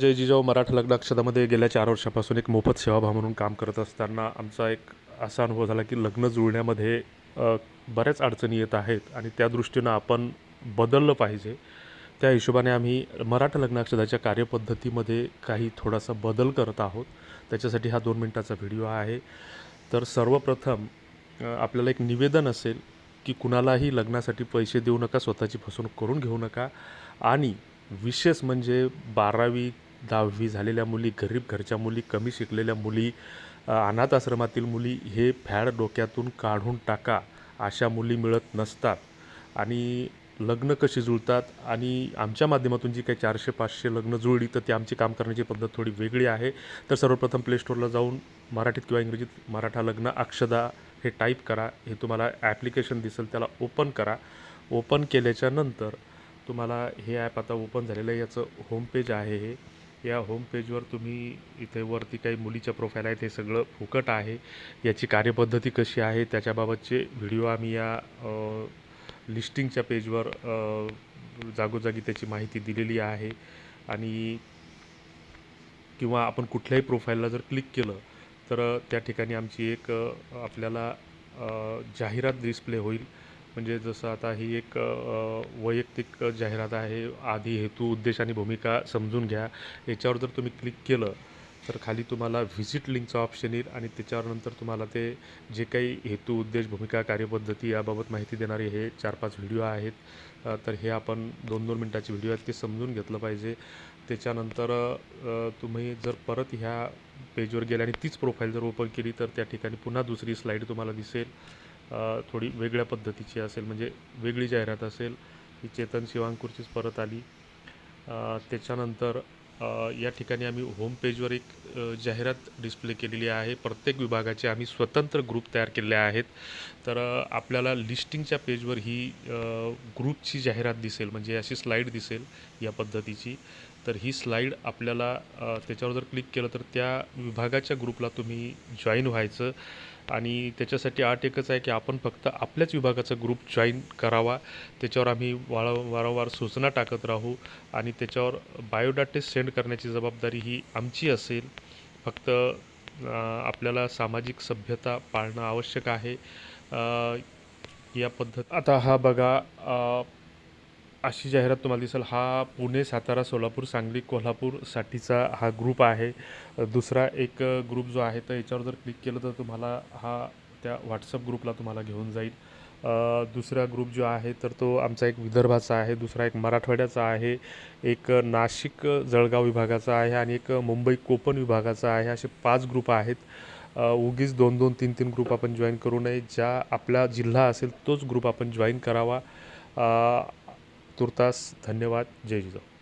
जय जिजाऊ मराठा लग्न अक्षतामध्ये गेल्या चार वर्षापासून एक मोफत सेवाभाव म्हणून काम करत असताना आमचा एक असा अनुभव झाला की लग्न जुळण्यामध्ये बऱ्याच अडचणी येत आहेत आणि त्या दृष्टीनं आपण बदललं पाहिजे. त्या हिशोबाने आम्ही मराठा लग्नाक्षदाच्या कार्यपद्धतीमध्ये काही थोडासा बदल करत आहोत. त्याच्यासाठी हा दोन मिनटाचा व्हिडिओ आहे. तर सर्वप्रथम आपल्याला एक निवेदन असेल की कुणालाही लग्नासाठी पैसे देऊ नका स्वतःची फसवणूक करून घेऊ नका. आणि विशेष म्हणजे बारावी दहावी झालेल्या मुली गरीब घरच्या मुली कमी शिकलेल्या मुली अनाथ आश्रमातील मुली हे फॅड डोक्यातून काढून टाका अशा मुली मिळत नसतात. आणि लग्न कशी जुळतात? आणि आमच्या माध्यमातून जी काही चारशे पाचशे लग्न जुळली तर ती आमची काम करण्याची पद्धत थोडी वेगळी आहे. तर सर्वप्रथम प्ले स्टोअरला जाऊन मराठीत किंवा इंग्रजीत मराठा लग्न अक्षदा हे टाईप करा. हे तुम्हाला ॲप्लिकेशन दिसेल त्याला ओपन करा. ओपन केल्याच्यानंतर तुम्हाला हे ॲप आता ओपन झालेलं आहे. याचं होम पेज आहे हे. या होम पेजवर तुम्ही इथे वरती काही मुलीच्या प्रोफाईल आहेत हे सगळं फुकट आहे. याची कार्यपद्धती कशी आहे त्याच्याबाबतचे व्हिडिओ आम्ही या लिस्टिंगच्या पेजवर जागोजागी त्याची माहिती दिलेली आहे. आणि किंवा आपण कुठल्याही प्रोफाईलला जर क्लिक केलं तर त्या ठिकाणी आमची एक आपल्याला जाहिरात डिस्प्ले होईल. म्हणजे जसं आता ही एक वैयक्तिक जाहिरात आहे आधी हेतू उद्देश आणि भूमिका समजून घ्या. याच्यावर जर तुम्ही क्लिक केलं तर खाली तुम्हाला व्हिजिट लिंकचा ऑप्शन येईल आणि त्याच्यावर नंतर तुम्हाला ते जे काही हेतू उद्देश भूमिका कार्यपद्धती याबाबत माहिती देणारे हे चार पाच व्हिडिओ आहेत तर हे आपण दोन दोन मिनटाचे व्हिडिओ आहेत ते समजून घेतलं पाहिजे. त्याच्यानंतर तुम्ही जर परत ह्या पेजवर गेले आणि तीच प्रोफाईल जर ओपन केली तर त्या ठिकाणी पुन्हा दुसरी स्लाईड तुम्हाला दिसेल. थोडी वेगळ्या पद्धतीची असेल म्हणजे वेगळी जाहिरात असेल ही चेतन शिवांकूरचीच परत आली. त्याच्यानंतर या ठिकाणी आम्ही होम पेजवर एक जाहिरात डिस्प्ले केलेली आहे. प्रत्येक विभागाचे आम्ही स्वतंत्र ग्रुप तयार केले आहेत. तर आपल्याला लिस्टिंगच्या पेजवर ही ग्रुपची जाहिरात दिसेल म्हणजे अशी स्लाईड दिसेल या पद्धतीची. तर ही स्लाईड आपल्याला त्याच्यावर जर क्लिक केलं तर त्या विभागाच्या ग्रुपला तुम्ही जॉईन व्हायचं. आणि त्याच्यासाठी आठ एकच आहे की आपण फक्त आपल्याच विभागाचा ग्रुप जॉईन करावा. त्याच्यावर आम्ही वाळ वारंवार सूचना टाकत राहू. आणि त्याच्यावर बायोडाटे सेंड करण्याची जबाबदारी ही आमची असेल. फक्त आपल्याला सामाजिक सभ्यता पाळणं आवश्यक आहे. या पद्धत आता हा बघा अशी जाहिरात तुम्हाला दिसेल. हा पुणे सातारा सोलापूर सांगली कोल्हापूरसाठीचा हा ग्रुप आहे. दुसरा एक ग्रुप जो आहे तर याच्यावर जर क्लिक केलं तर तुम्हाला हा त्या व्हॉट्सअप ग्रुपला तुम्हाला घेऊन जाईल. दुसरा ग्रुप जो आहे तर तो आमचा एक विदर्भाचा आहे. दुसरा एक मराठवाड्याचा आहे. एक नाशिक जळगाव विभागाचा आहे आणि एक मुंबई कोकण विभागाचा आहे. असे पाच ग्रुप आहेत. उगीच दोन दोन तीन तीन ग्रुप आपण जॉईन करू नये. ज्या आपला जिल्हा असेल तोच ग्रुप आपण जॉईन करावा. तुर्तास धन्यवाद. जय जिजाऊ.